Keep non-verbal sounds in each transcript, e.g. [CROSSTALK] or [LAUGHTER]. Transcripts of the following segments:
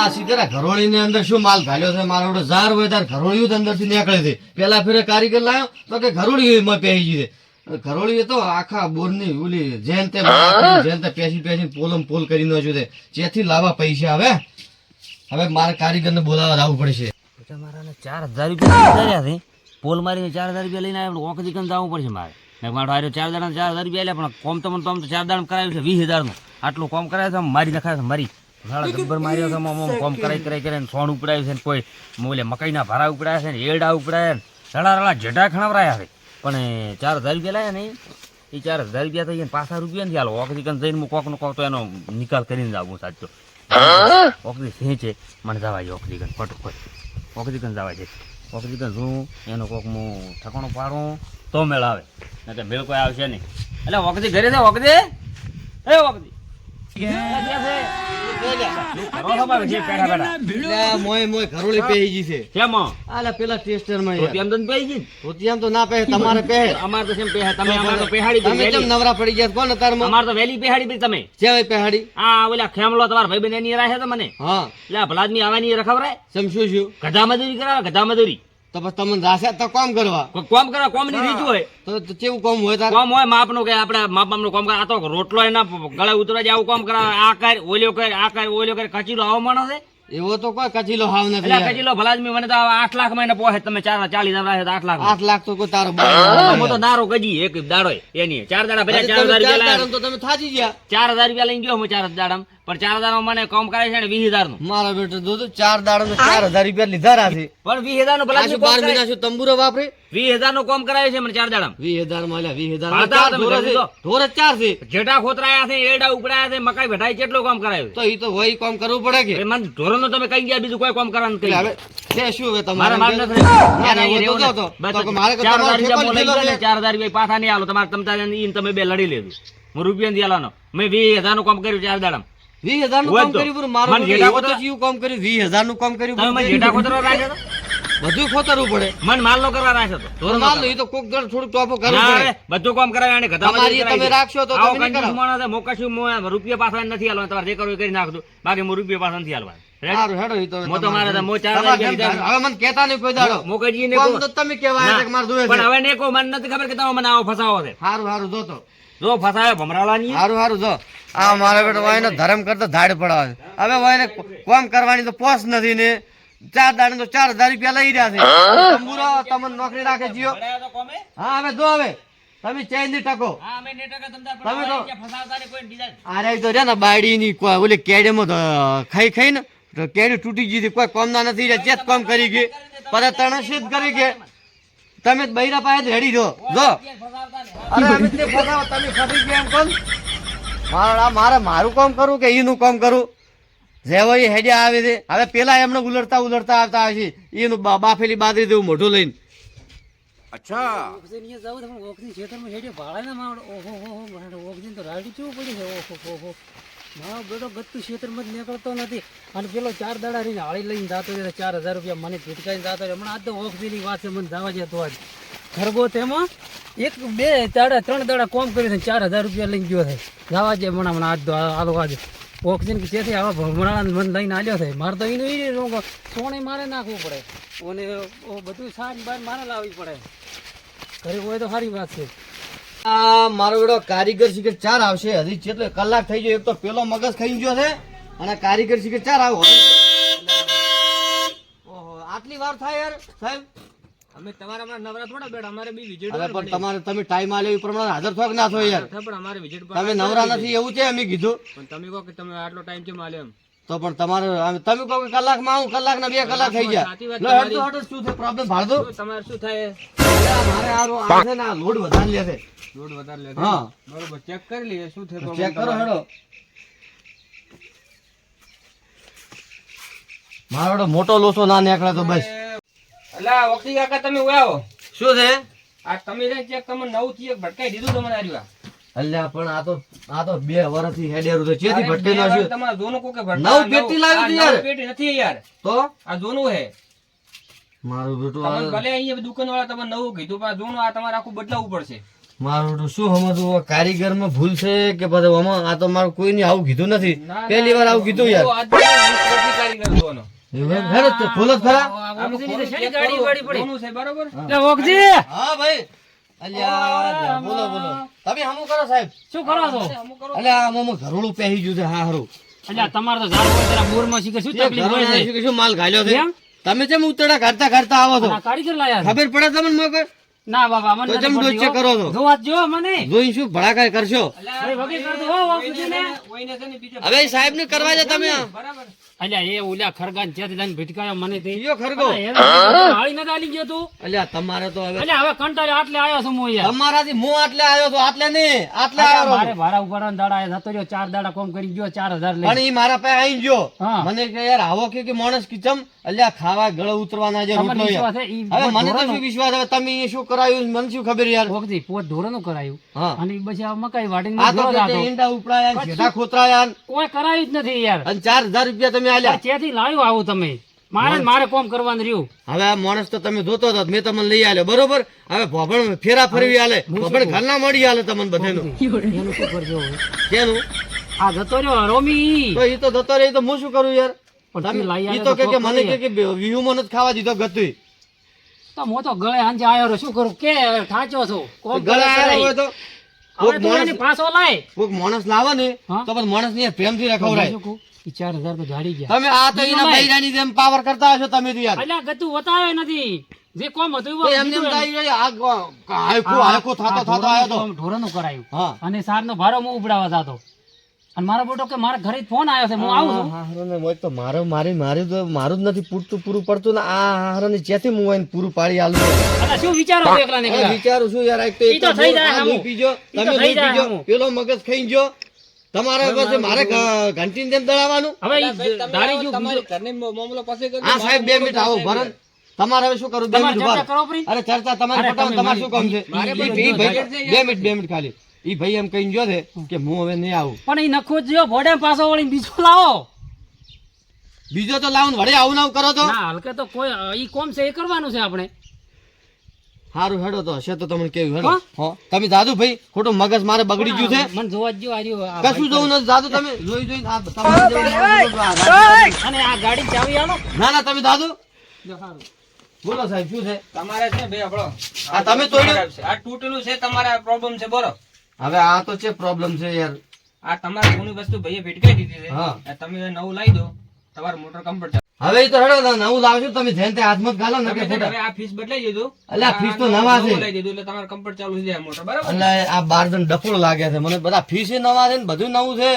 આ સીધા ઘરોળી ની અંદર શું માલ ઘાલ્યો છે? મારો ઓલો ઝાર હોય તાર ઘરોળિયું અંદરથી નીકળે છે. પેલા ફેરે કારીગર લાવ્યો તો કે ઘરોળી માં પહેરી ગઈ છે. ઘરોળી તો આખા બોરની ઓલી જેન તે જેન તે પેસી પેસી પોલમ પોલ કરી નાખ્યું છે જેથી લાવવા પૈસા હવે હવે મારે કારીગર ને બોલાવવા લાવવું પડશે. મારા ચાર હજાર રૂપિયા છે. પોલ મારીને ચાર હજાર રૂપિયા લઈને આવ્યો ઓખથી કન જવું પડશે મારે? મેં મારો ચાર દાડા ચાર હજાર રૂપિયા લે પણ કોમ તો મને તો ચાર દાડા કરાવ્યું છે વીસ હજારનું. આટલું કોમ કરાવ્યું છે મારી નખાય મારી. સાડા ગબ્બર માર્યો છે આમ કોમ કરાઈ કરાઈ કરીને સોણ ઉપડાયું છે ને કોઈ મોલે મકાઈના ભારા ઉપડાયા છે ને એડા ઉપડાયા ને રડા રડા જેડા ખણાવરાયા છે. પણ ચાર હજાર રૂપિયા લાયા ને એ ચાર હજાર રૂપિયા થઈ અહીંયા પાછા રૂપિયા નથી હાલો કન જઈને હું કોકનો કોક તો એનો નિકાલ કરીને જાઉં સાચો. ઓકરી સિંહ છે મને જવા જાય ઓખરી કન ફટોફટ કન જવા જાય ઓખરી કન શું એનો કોક હું ઠકાણો પાડું તો મેળ આવે. નહીં મેળ કોઈ આવશે નહીં. એટલે ઓખરી ઘરે છે ઓખરી એ ઓખરી નવરા પડી ગયા કોણ અમાર તો વેલી પેહાડી તમે પહેરી આ ઓલા ખેમલો તમારા ભાઈ બેન તો મને હા. એટલે ભલાદમી આવવાની રખવરાય? સમ શું શું ગધા મજૂરી કરાવે ગધા મજૂરી. તો પછી તમને રાશે તો કોમ કરવા? કોમ કરવા કોમની રીત હોય. તો કેવું કોમ હોય તાર? કોમ હોય માપનું કે આપણે માપનું કોમ કરે આ તો રોટલો એના ગળે ઉતરવા જાય આવું કોમ કરાવે આ કર ઓલ્યો કર આ કર ઓલ્યો કર કચીલો આવો માણસ એવો તો કોઈ કચીલો હાવ નથી એટલે કચીલો ભલાજમી મને તો આઠ લાખ મહિને પોહે તમે ચાર ચાલીસ હજાર રાખે આઠ લાખ આઠ લાખ તો કોઈ તારો હું તો દારો ગજી એક દાડો એની. ચાર દાડા ભલે ચાર હજાર રૂપિયા તો તમે થાજી ગયા. ચાર હજાર રૂપિયા લઈને ગયો હું ચાર દાડા પણ ચાર હજાર મને કામ કરે છે ને વીસ હજારનું મારા બેટા દોસ્તો ચાર દાડા ચાર હજાર રૂપિયા લીધા રાખે. પણ વીસ હજારનું ભલા શું બાર મહિના શું તંબુરો વાપરે? વીસ હજારનું કામ કરાવે છે મને ચાર દાડા વીસ હજારમાં લ્યા, વીસ હજાર ઢોર. ચાર છે. જેઠા ખોતરાયા છે એડા ઉપડાયા છે મકાઈ ભટાઈ કેટલો કામ કરાયું તો એ તો હોય કામ કરવું પડે કે? મને ઢોર નો તમે કઈ ગયા બીજું કોઈ કામ કરવાનું કઈ હવે છે શું હવે તમારે મારે. ચાર હજાર રૂપિયા પાછા નહીં આલો. તમારે તમતા તમે બે લડી લેજો. હું રૂપિયા દેવાનો મેં વીસ હજારનું કામ કર્યું ચાર દાડા વીસ હજારનું કામ કર્યું પૂરું. મારું મને તો જેઠા એવું તો ખોતરા- ચિયું કામ કર્યું. વીસ હજારનું કામ કર્યું તમે મને પૂરું. જેઠા ખોતરો રાખ્યો હતો? બધું ખોતરવું પડે. મને માલ નો કરવા રાખ્યો તો. માલ લો, તો કોક દર થોડું ટોપો કરવું પડે. બધું કામ કરાવે અને તમારી તમે રાખશો તો તમે કરાવો. મોકશું રૂપિયા પાછા નથી હાલવા તમારે જે કરવું કરી નાખજો. બાકી હું રૂપિયા પાછા નથી હાલવા સારું હેડો તો મો તો મારે મો ચાર તમારે હજાર જેમ રૂપિયા થાય. હવે મને કેતા નહીં કોઈ દાડો. મોકલજી ને તો તમે કહેવાય છે કે મારે જોવે પણ હવે ને મને નથી ખબર કે તમે મને આવો ફસાવો છે. સારું સારું જો તો જો ફસાયો ભમરાલાની હારું હારું જો. આ મારા બેટો વાયનો ધર્મ કરતો ધાડ પડાવે હવે વાયને કોમ કરવાની તો પોસ નથી ને. ચાર દાડે તો ચાર હજાર રૂપિયા લઈ રહ્યા છે. તંબુરો તમને નોકરી રાખે જીઓ? હા હવે જો હવે. તમે ચેનની ટકો. તમે તો- અરે તો રે ને બાડી ની ઓલી કેડેમાં ખાઈ ખાઈ ને તો કેડી તૂટી ગઈ. કોઈ કોમ ના નથી રહ્યા. ચેત કોમ કરી ગઈ. પર તણે સિદ્ધ કરી કે તમે બૈરા પાસે રેડી જો. જો. અરે અમે તે ફસાવો તમે ફસી ગયા એમ કોણ મારા મારે મારું કામ કરું કે એનું કામ કરું? જેવો એ હેડ્યા આવે છે. હવે પેલા એમને ઉલડતા ઉલડતા આવતા આવે છે. એનું બાફેલી બાદરી દેવું મોઢું લઈને. મારો બેટો ગતું ક્ષેત્રમાં જ નીકળતો નથી. અને પેલો ચાર દાડા રહીને હાળી લઈને જતો રહ્યો ચાર હજાર રૂપિયા મને ભીટકાઈને જતો હમણાં આજ તો ઓક્સીની વાત છે, મને જવા જતો આજ ખરગો તેમાં એક, બે દાડા, ત્રણ દાડા કોમ કર્યું ચાર હજાર રૂપિયા લઈને ગયો છે. જવા જે હમણાં હમણાં આજ આલો આજ. ઓક્સિજન કે આવા ભમરાળા મને લઈને આવ્યો છે. મારે તો એનું એ સોણે મારે નાખવું પડે. અને બધું સાર બાર મારે લાવવી પડે. ઘરે હોય તો સારી વાત છે. આ મારો બેડો કારીગર શીખર ચાર આવશે. હજી કેટલો કલાક થઈ ગયો એક તો પેલો મગજ ખાઈ ગયો છે અને કારીગર શીખર ચાર આવો. ઓહો આટલી વાર થાય યાર સાહેબ? અમે તમારા નવરા થોડા બેડ અમારે બી હવે પણ તમારે તમે ટાઈમ આલે એ પ્રમાણે હાજર થો ના થો યાર? પણ અમારે વિજેટ તમે નવરા નથી એવું છે અમે કીધું. પણ તમે કહો કે તમે આટલો ટાઈમ છે માલે એમ? તો પણ તમારે તમે કહો કલાકમાં આવું કલાક ના બે કલાક થઈ ગયા. હટો હેડ શું છે પ્રોબ્લેમ ભાડો તમારે શું થાય? મારે આ છે ને લોડ વધારે લે છે. લોડ વધારે લે હા. બરોબર ચેક કરી લઈએ શું થાય ચેક કરો હેડો. મારો મોટો લોસો ના નીકળે તો બસ. એટલે વખતી કાકા તમે ઉયા શું છે? આ તમે ચેક તમે નવથી એક ભટકાઈ દીધું તમને આર્યું અલ્યા પણ આ તો આ તો બે વર્ષથી હેડેરું છે. ચેથી ભટકે છે? તમારે જોનું કોકે ભટકા- નવ પેટી લાવ્યું યાર. પેટી નથી યાર. તો? આ જોનું હે. મારું બેટું તમને ભલે અહીંયા દુકાન વાળા તમે નવું કીધું પણ જોનું આ તમારે આખું બદલાવવું પડશે. મારું શું સમજવું? કારીગરમાં ભૂલ છે કે પછી આમાં આ તો મારું કોઈને આવું કીધું નથી? પહેલી વાર આવું કીધું યાર. એવું એમ? હેરો ખોલો જ ખરા? ગાડી વાળી પડી? ઓગજી, હા ભાઈ. અલ્યા બોલો બોલો. તમે હમું કરો સાહેબ. શું કરો છો? અલ્યા આમાં ઘરોડું પહેરી ગયું છે હા હારું. અલ્યા તમારે તો ઝાડ હોય ત્યારે બોરમાં શીખે શું તકલીફ હોય છે? શું માલ ઘાલ્યો છે? તમે જેમ ઉતરડા કાઢતા કાઢતા આવો છો. કાઢી લાયા ખબર પડે તમને મગર ના બાબા મને તો જેમ ડોચે કરો છો. જોવા જ જો મને. જોઈ શું ભડાકા કરશો? કરતો. હવે સાહેબ ને કરવા છે તમે. અલ્યા એ ઓલ્યા ખરગાન જ્યાંથી લઈને ભટકાયો મને તે. ઈયો ખરગો? હાળી નથી આલી ગયો તું. અલ્યા તમારે તો હવે અલ્યા હવે કંટાળે આટલે આવ્યો છું હું યાર તમારાથી હું આટલે આવ્યો છું આટલે નહીં આટલે આવ્યો મારે છું. ભાડા દાડા જતો રહ્યો ચાર દાડા કોમ કરી ગયો ચાર લઈ પણ ઈ મારા પાસે આવી ગયો. મને કે યાર આવો કે કે માણસ કિચમ અલ્યા ખાવા ગળે ઉતરવાના હવે મને તો શું વિશ્વાસ? હવે તમે શું કરાયું? મને શું ખબર યાર? ઓગજી, પોત ધોરણો કરાયું. અને પછી આ મકાઈ આ તો રાખો. ઈંડા ઉપડાયા ને ખોતરાયા કોઈ કરાયું જ નથી યાર. અને ચાર હજાર રૂપિયા તમે આ આલ્યા ત્યાંથી લાવ્યું આવું તમે? મારે મારે કોમ કરવાનું રહ્યું. હવે આ માણસ તો તમે જોતો હતો મેં તમને લઈ આલ્યો. બરોબર? હવે ભોભણ ફેરા ફરવી આલે. ભોભણ ઘરના મળી આલે તમને બધાનું. એનું શું કરજો હવે? કેનું? આ જતો રહ્યો રોમી. તો ઈ તો જતો રહે તો હું શું કરું યાર? તમે તું લાઈ ઈ આલે તો તો કે કે મને કે કે વિહુમાં નથી ખાવા દીધો ગતુંય તો હું તો ગળે હાંજે આવ્યો શું કરું? કે થાચો છો? કોમ ગળે આવ્યો હોય તો. કોક માણસ લાવે ને તો માણસ ને પ્રેમથી રખવડાય. ચાર હજાર તો જાડી ગયા તમે આ તો એના બૈરાની જેમ પાવર કરતા હશો તમે તો યાર અલ્યા ગતું વતાવે નથી જે કોમ હતું એવું એમને એમ થાય છે, આ હાયકું હાયકું થાતો થાતો આયો તો ઢોરનું કરાયું હા અને સારનો ભારો હું ઉપડાવા જાતો અને મારો બોટો કે મારા ઘરે ફોન આવ્યો છે હું આવું છું તો મારો મારી મારી તો મારું જ નથી પૂરતું પૂરું પડતું ને આ હારોને જેથી હું આઈને પૂરું પાડી આલું અલા, શું વિચારો છો એકલા ને વિચારું છું યાર એક તો એક તો તો થઈ જાય પીજો તમે પીજો પેલો મગજ ખાઈ ગયો તમારે પછી મારે ઘ- જેમ દળાવવાનું? હવે ઈ દાડી ગયું બીજું. આ સાહેબ બે મિનિટ આવો ભરણ તમારે હવે શું કરું બે મિનિટ ઊભા. અરે ચર્ચા તમારે પટાવો તમારે શું કામ છે? બે મિનિટ બે મિનિટ ખાલી. ઈ ભાઈ એમ કહીને ગયો છે કે હું હવે નહીં આવું. પણ ઈ નખો જો ભોડે પાછો વળી બીજો લાવો. બીજો તો લાવું વડે આવું આવું કરો તો. ના હલકે તો કોઈ ઈ કોમ છે એ કરવાનું છે આપણે. સારું હેડો તો હશે તો તમને કેવું હેડો. હો? તમે દાદુ ભાઈ ખોટું મગજ મારે બગડી ગયું છે. મને જોવા જ જો આ કશું જોવું નથી દાદુ તમે જોઈ જોઈ આ અને આ ગાડી ચાવી આલો ના ના તમે દાદુ બોલો સાહેબ શું છે? તમારે છે બે આપણો આ તમે તોડ્યું? આ તૂટેલું છે તમારે પ્રોબ્લેમ છે બોલો. હવે આ તો છે પ્રોબ્લેમ છે યાર. આ તમારે કોની વસ્તુ ભાઈએ ભેટકાઈ દીધી છે. તમે નવું લાવી દો. તમારું મોટર કમ્પ્લીટ હવે તો હેડો નવું લાવશું તમે જેને તે હાથમાં ગાલો ને કે આ ફીસ બદલાઈ દીધું અલ્યા, ફીસ તો નવા છે. બદલાઈ દીધું એટલે તમારે કમ્પ્લીટ ચાલુ થઈ જાય મોટર બરાબર? એટલે આ બાર જણ ડફોળ લાગે છે. મને બધા ફીસ નવા છે ને બધું નવું છે.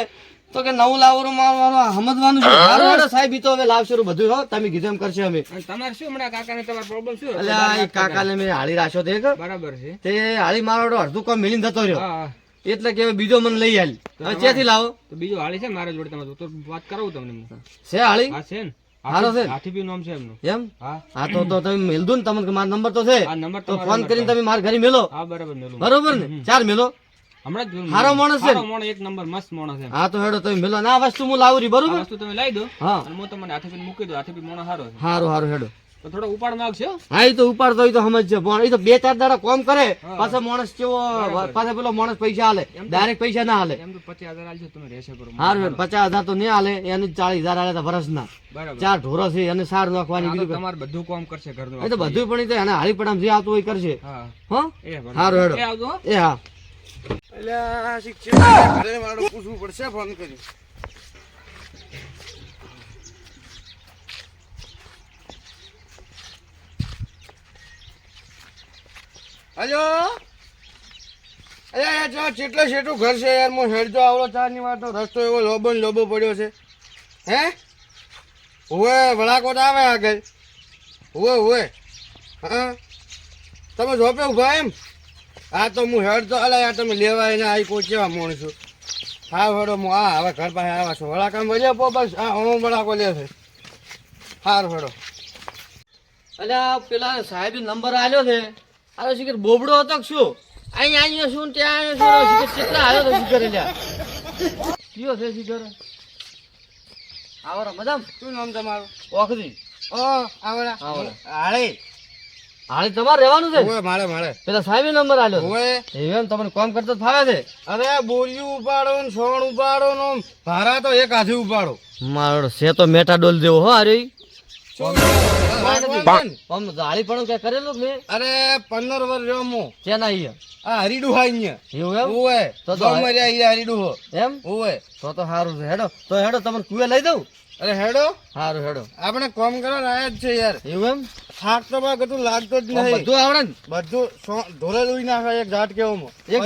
તો કે નવું લાવવાનું મારવાનું સમજવાનું છે. મારો હેડો સાહેબ તો હવે લાવશે બધું હો. તમે કીધું એમ કરશે અમે. તમારે શું હમણાં કાકાને તમારો પ્રોબ્લેમ શું? એટલે આ ઈ કાકાને મેં હાળી રાખ્યો તે બરાબર છે. તે હાળી મારો અડધું કામ મિલીને જતો રહ્યો. એટલે કે બીજો મને લઈ આલી. હવે ક્યાંથી લાવો? તો બીજો હાળી છે મારા જોડે તમે તો વાત કરાવું તમને છે હાળી? હા છે ને. હારો છે ને? નામ છે એમનું. એમ? હા. હા તો તો તમે મેલ દો ને તમને મારો નંબર તો છે. આ નંબર તો ફોન કરીને તમે મારા ઘરે મેલો. હા બરાબર મેલું. બરોબર ને? ચાર મેલો. હમણાં હારો માણસ છે માણસ એક નંબર મસ્ત માણસ છે. હા તો હેડો તમે મેલો. ના વસ્તુ હું લાવું રહી બરોબર? વસ્તુ તમે લાવી દો. હા. હું તમને હાથે મૂકી દઉં. હાથે પી મોણો સારો છે. હારું હારું હેડો. થોડો ઉપાડ માગશે હા એ તો ઉપાડતો હોય તો સમજ પણ એ તો બે ચાર દાડા કોમ કરે પાછો માણસ કેવો પાછો પેલો માણસ પૈસા હાલે. ડાયરેક્ટ પૈસા ના હાલે. એમ તો પચાસ હજાર આલજો તમે રહેશે કરો પચાસ હજાર તો નહીં હાલે એનું ચાલીસ હજાર હાલે તો વર્ષના બરાબર. ચાર ઢોરો છે અને સાર નાખવાની બીજું તમારે બધું કોમ કરશે ઘરનું એ તો બધું પણ એને પડામ જે આવતું હોય કરશે. હા. હો? એ બરાબર. હારું હેડો એ આવજો. હો. એ હા પૂછવું પડશે ફોન કરી હલો? અરે જો ચેટલે છેટું ઘર છે યાર? હું હેડજો આવડો ચાર વાત. તો રસ્તો એવો લોબો લોબો પડ્યો છે. હે? ઓવે વડાકોટ આવે આગળ. ઓવે ઓવે હા? તમે જોપે ઊભા એમ? હા, તો હું હેડ તો અલા, યાર, તમે લેવા એને આવી પહોંચ્યા મોણ છું. હા હેડો હું આ હવે ઘર પાસે આવ્યા છું. વડાકામ વજ્યા પો બસ. હા, હું વળાકો લે છે. સારું હેડો અલ્યા પેલા સાહેબ નંબર આવ્યો છે. આ શિકર બોબડો હતો કે શું? અહીં અહીંયા શું ત્યાં આયો શું શીખર કેટલા આવ્યો તો શીખર લ્યા કયો છે શીખર? આવરા મજામ? શું નામ તમારું? ઓખરી. ઓ આવરા. હાળે. હાલે તમારે રહેવાનું છે ઓય મારે મારે પેલા સાહેબ નંબર આલ્યો ઓય એમ તમને કામ કરતા ફાવે છે? અરે બોલ્યું ઉપાડો ને સોણ ઉપાડો ને ભારા તો એક હાથે ઉપાડો. મારો છે તો મેટાડોલ જેવો હો અરે જાળી પણ કઈ કરેલું કે મેં પંદર વર રહ્યો હું. ક્યાં ના આ હરીડું હા અહીંયા. એવું ઓવે તો તો તો મર્યા અહીંયા હરીડું હો. એમ? ઓવે તો તો સારું છે. હેડો. તો હેડો તમને કુએ લઈ દઉં અરે હેડો. સારું હેડો. આપણે કોમ કરવા આયા જ છે યાર. એવું એમ? થાક તો બા કતું લાગતો જ નહીં. બધું આવડે ને? બધું ઢોરે દૂઈ નાખે એક ઝાટ કેવો એક?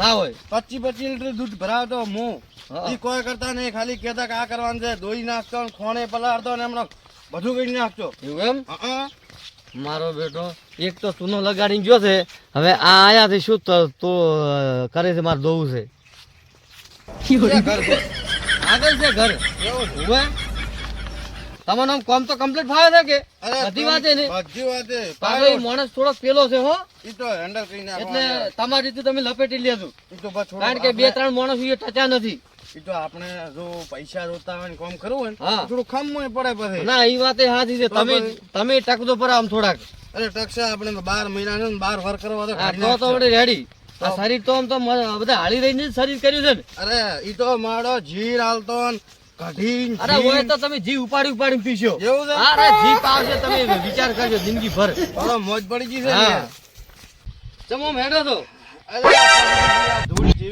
ના હોય. પચીસ પચીસ લીટર દૂધ ભરાવતો હું. હા. કોઈ કરતા નહીં. ખાલી કહેતા કે આ કરવાનું છે. દોઈ નાખતો ખોણે પલાળતો ને એમનો બધું કરી નાખજો. એવું એમ? હં. મારો બેટો એક તો સુનો લગાડીને ગયો છે. હવે આ આયાથી શું તો તો કરે છે મારે દોવું છે. છે? આગળ છે ઘર. ઉભે તમારું આમ કોમ તો કમ્પ્લીટ ફાવે છે કે? બધી વાતે ને? બધી વાતે પાછો માણસ થોડો પેલો છે હો. ઈ તો હેન્ડલ કરીને એટલે તમારી રીતે તમે લપેટી લેજો. ઈ તો બસ કારણ કે બે ત્રણ માણસ એ ટચ્યા નથી. તો આપણે જો પૈસા રોતા હોય ને કામ કરવું હોય ને થોડું ખમવું પડે પછી. ના એ વાત સાચી છે. તમે તમે ટકદો પર આમ થોડાક. અરે ટકશે આપણે તો બાર મહિના ને બાર વર કરવા તો તો આપણે રેડી આ શરીર તો આમ તો બધા હાલી રહીને શરીર કર્યું છે ને. અરે ઈ તો મારો જીર હાલતો કઢી અરે હોય તો તમે જી ઉપાડી ઉપાડી પીશો. એવું છે? અરે જી પાવશે તમે વિચાર કરજો જિંદગી ભર મોજ પડી ગઈ છે. ચમો મેડો તો. અરે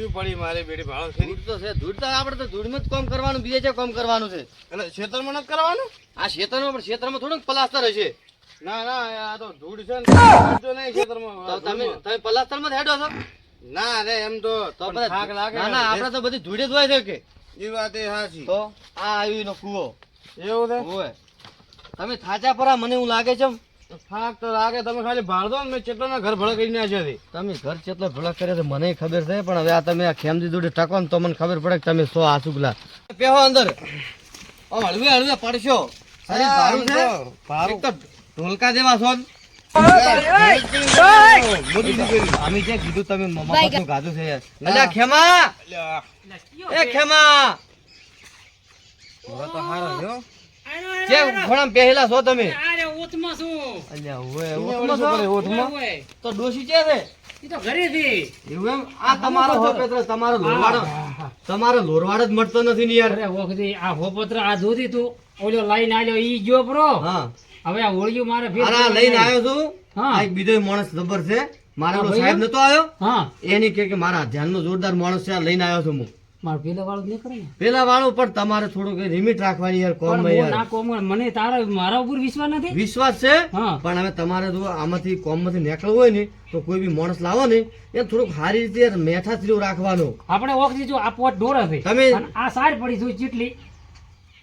ધૂળ પડી મારે બેડી ભાળો છે ધૂળ તો છે ધૂળ તો આપણે તો ધૂળમાં જ કામ કરવાનું બીજે છે કામ કરવાનું છે? એટલે ખેતરમાં નથી કરવાનું? આ ક્ષેત્રમાં પણ ક્ષેત્રમાં થોડુંક પલાસ્તર હશે ના ના આ તો ધૂળ છે ને જો નહીં ખેતરમાં. તમે તમે પલાસ્તરમાં હેડો છો? ના રે એમ તો તો થાક લાગે ના ના. આપણે તો બધી ધૂળે જ હોય છે કે? એ વાત એ સાચી. તો આ એનો કૂવો. એવું છે? તમે થાચા પરા મને એવું લાગે છે થાક તો લાગે તમે ખાલી ભાળ દો ને મેં કેટલાના ઘર ભળા કરી નાખ્યા છે. તમે ઘર ચેટલા ભળક કરે છે મને ખબર છે પણ હવે આ તમે આ ખેમજી જોડે ટકો ને તો મને ખબર પડે કે તમે સો આસુકલા પેહો અંદર. ઓ હળવે હળવે પડશો. અરે ભારું છે? ભારું. તો ઢોલકા જેવા છો અમે જે કીધું તમે મફતનું ગાધું છે. યાર અલ્યા ખેમા. એ ખેમા. તો હારો જે ઘણા પહેલા છો તમે. અરે છું અલ્યા ઓય અહીંયા શું કરે? ઓય, તો ડોશી છે રે ઈ તો ઘરે થી એવું એમ? આ તમારો હોપેત્ર તમારો લોરવાડો તમારો લોરવાડ જ મળતો નથી ને યાર. અરે ઓખજી આ હોપેત્ર આ જોતી તું. ઓલો લાઈન આલ્યો ઈ ગયો પ્રો. હા. હવે આ ઓળિયું મારે ફેર અરે આ લઈને આવ્યો છું. હા. એક બીજો માણસ જબર છે. મારા સાહેબ? નતો આવ્યો. હા. એની કે કે મારા ધ્યાનનો જોરદાર માણસ છે આ લઈને આવ્યો છું હું. મારે પેલા વાળું નહીં કરે ને. પેલા વાળું પણ તમારે થોડુંક લિમિટ રાખવાની યાર કોમ યાર. ના કોમ મને તારા મારા ઉપર વિશ્વાસ નથી? વિશ્વાસ છે? પણ હવે તમારે જો આમાંથી કોમમાંથી નીકળવું હોય ને તો કોઈ બી માણસ લાવો ને એ થોડુંક સારી રીતે યાર મેઠા જેવું રાખવાનું. આપણે ઓળખી જો આ પોટ ઢોરા છે. તમે- આ સાર પડી છે ચીટલી.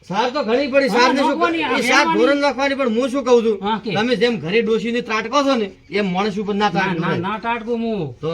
સાર તો ઘણી પડી સાર ને શું એ સાર ધોરણ નાખવાની પણ હું શું કહું છું? તમે જેમ ઘરે ડોશીને ત્રાટકો છો ને એમ માણસ ઉપર ના ત્રાટકો ના ત્રાટકો હું. તો?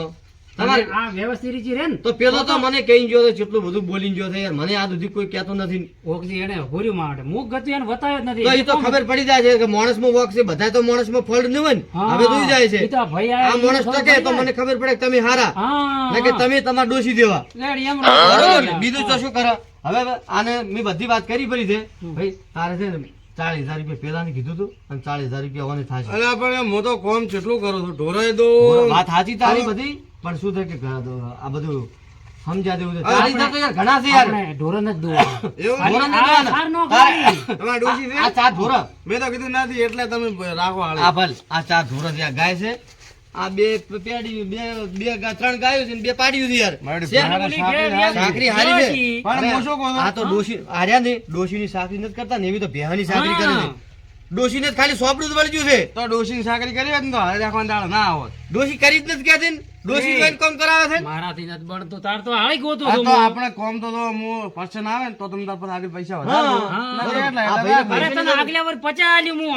આ વ્યવસ્થિત રીતે રે ને તો પેલો તો મને કહી ગયો છે કેટલું બધું બોલી ગયો છે યાર મને આ સુધી કોઈ કહેતો નથી. ઓળખી એને હોર્યું માટે. મુખ ગતિ એને બતાવ્યો જ નથી. તો એ તો ખબર પડી જાય છે કે માણસમાં વોક છે બધા તો માણસમાં ફળ ન હોય ને. હવે જોઈ જાય છે. ઈ તો ભાઈ આ માણસ ઈ ટકે તો મને ખબર પડે કે તમે હારા. હા કે તમે તમારા ડોસી દેવા ને? બીજું તો શું કરે? હવે આને મેં બધી વાત કરી પડી છે. ભાઈ તારે છે ને ચાલીસ હજાર રૂપિયા પેલા કીધું હતું અને ચાલીસ હજાર રૂપિયા થાય થશે. અરે પણ હું તો કોમ કેટલું કરું છું. ઢોરાય દો વાત સાચી તારી બધી? પણ શું થાય કે આ બધું સમજા દેવું છે. ચાલીસ તો ઘણા છે યાર. ઢોરણ જ દોવાનું. [LAUGHS] એવું? આ નથી નો તારે- ખાવી. તમારા ડોશી છે? આ ચાર ધોરણ મેં તો કીધું નથી એટલે તમે રાખો આ ભલ આ ચાર ધોરણ છે ગાય છે. આ બે પેડી બે બે ત્રણ ગાયો છે ને બે પાડ્યું છે યાર. બે હારી. છે પણ? આ તો ડોશી આર્યા ને ડોશીની સાંકળી નથી કરતા ને એવી તો ભેહાની સાકરી કરે છે. ડોશીને જ ખાલી સોપડું જ છે. તો ડોશી સાકરી કરી હોત ને તો હારે રાખવાનો દાડો ના આવત. ડોશી કરી જ નથી કહેતી ડોશી જોઈને કોમ કરાવે છે મારાથી નથી બનતું તાર તો હાળી ગોતો છું તો આપણે કોમ તો તો હું પર્સન આવે ને તો તમને તાર પર આગળ પૈસા વધારે અરે તને આગલા વાર પચા આલ્યું હું.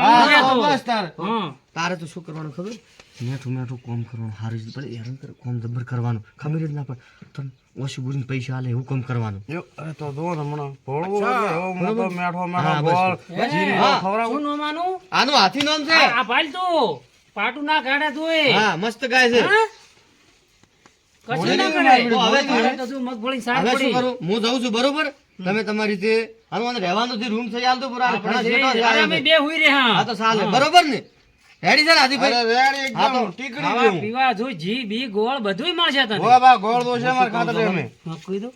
બસ તાર. તારે તો શું કરવાનું ખબર? મેઠું મેઠું કોમ કરવાનું હારું જ પડે હેરાન કરે કોમ જબર કરવાનું. ખબર જ ના પડે. તમે ઓછી બોલીને પૈસા આલે એવું કામ કરવાનું. અરે તો જો ને હમણાં ભોળવું એવો મોટો મેઠો મેઠો બોલ. હે? હા. માનું આનું? હાથી નામ છે. આ ભાઈ તો પાટું ના કાઢે તોય હા મસ્ત ગાય છે. કશું ના કરે તો હવે તો મગફળી સાર પડી? હું જાઉં છું બરોબર? તમે તમારી રીતે મને રહેવાનું જે રૂમ છે હાલ તો પૂરા. બે હુઈ રહ્યા હા. તો સાલે. બરોબર ને? રેડી છે ને ભાઈ અરે રેડી એકદમ. ટીકડી પીવા જો જી બી ગોળ બધુંય મળશે તને. હોવા બા ગોળ દોશે માર ખાતર અમે મે કહી દો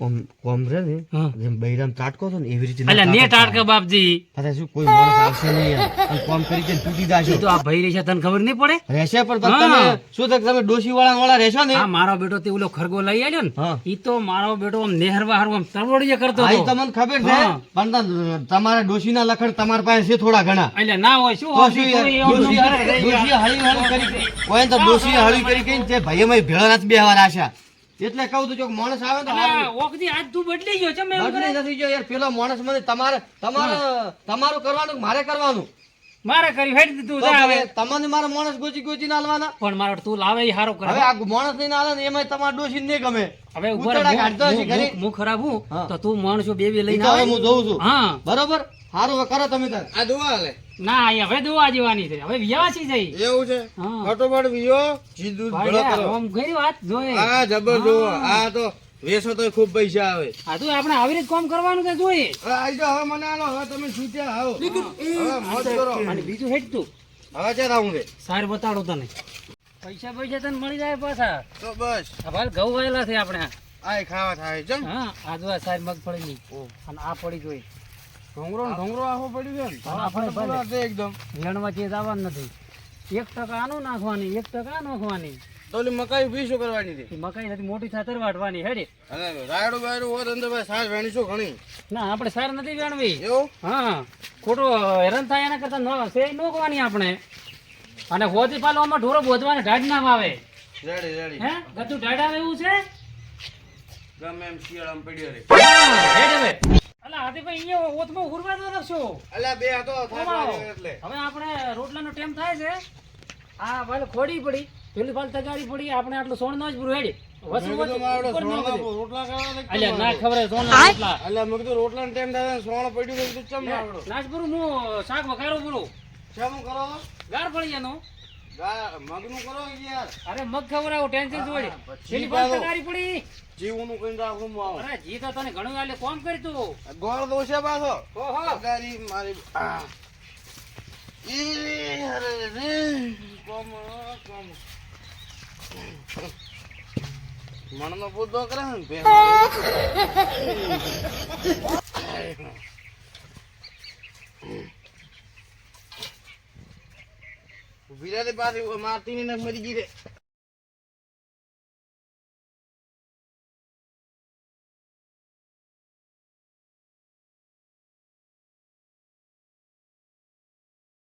કોમ કોમ રે ને જેમ બૈરામ તાટકો હતો ને એવી રીતે અલ્યા ને તાટકો. બાપજી. પાછા શું કોઈ માણસ આવશે નહીં અને કોમ કરી કરીને તૂટી જાશો. તો આ ભાઈ રહેશે તને ખબર નહીં પડે? રહેશે પણ તમે શું થાય તમે ડોસી વાળા વાળા રહેશો ને? મારો બેટો તે ઓલો ખરગો લઈ આવ્યો ને ઈ તો મારો બેટો આમ નેહરવા હારવા આમ તરવડિયા કરતો હતો. તમને ખબર છે? પણ તમારા તમારા ડોશીના લખણ તમારા પાસે છે થોડા ઘણા. એટલે ના હોય શું. ડોશીએ હળી હળી કરી કોઈ તો ડોસી હળી કરી કે જે ભાઈ અમે ભેળા નથી બેહવા આશા એટલે કહું તો જો માણસ આવે તો ઓખથી આજ તું બદલી ગયો છે મેં બદલી નથી જો યાર પેલો માણસ મને તમારે તમારે તમારું કરવાનું મારે કરવાનું? મારે કરી હેડ દીધું જા હવે. તમને મારા માણસ ગોચી ગોચી હાલવાના? પણ મારો તું લાવે ઈ હારો કરે હવે આ માણસ નહીં હાલે ને એમાં તમારા ડોશી નહીં ગમે. હવે ઉપર કાઢતો છે હું- ઘરે. હું- ખરાબ હું? તો તું માણસો બે બે ઈ લઈને આવે. હું જોઉં છું. હા. બરોબર? સારું કરો તમે તાર. આ જોવા લે ના અહીંયા હવે દોવા જેવાની છે. હવે વ્યાસી જઈ એવું છે? ફટોફટ વિયો જી દૂધ કરો. આમ ગઈ વાત જોઈએ આ જબર જુઓ આ તો વેસો તો ખૂબ પૈસા આવે. આ તો આપણે આવી રીતે કામ કરવાનું કે જોઈએ? હવે આઈ હવે મને આલો હવે તમે છૂટ્યા આવો. હવે મોજ કરો. અને બીજું હેડ તું. હવે ચાલ આવું રે સાર બતાડો તને. પૈસા પૈસા તને મળી જાય પાછા. તો બસ. આ ભાલ ઘઉં વાયેલા છે આપણે આય ખાવા થાય છે હા આ જો આ સાર મગફળી ની અને આ પડી જોઈ. ઢોંગરો ઢોંગરો આખો પડી ગયો આપણે ભલે. છે એકદમ. વેણમાં ચીજ આવવાનું નથી. એક ટકા આનું નાખવાની એક ટકા નાખવાની. તો ઓલી મકાઈ ભી શું કરવાની હતી મકાઈ નથી મોટી થાતર વાટવાની હેડે. અને રાયડું બાયડું હોત અંદર ભાઈ સાસ વેણીશું ઘણી? ના આપણે સાર નથી વેણવી. એવું? હા ખોટું હેરાન થાય એના કરતા ન સે નોખવાની આપણે. અને હોતી પાલો આમાં ઢોરો બોધવાને ઢાઢ ના આવે. Ready ready. હે? ગતું ઢાઢ આવે એવું છે? ગમે એમ શિયાળામાં પડ્યો રે. હેડ હવે. અલા હાથીભાઈ અહીંયા ઓતમાં ઉરવા દો બે હતો એટલે. હવે આપણે રોટલાનો ટાઈમ થાય છે. આ ભાઈ ખોડી પડી પેલી તગાડી પડી આપણે આટલું સોણ નો જ શાક વખારો પૂરું ગાર પડી એનું મગનું કરો યાર. અરે મગ ખવડાવું ટેન્શન પછી પેલી પાછો. તગાડી પડી. જીવનું કઈ રાખું હું આવું અરે જી તો તને ઘણું આલે કોમ કરી તું? ગોળ દોશે પાછો. ઓહો તગારી મારી. ઈ અરે રે કોમ કોમ. મણનો પૂતો કરે ને. ઊભી [LAUGHS] રહે તે પાછી મારતી ને મરી ગઈ રે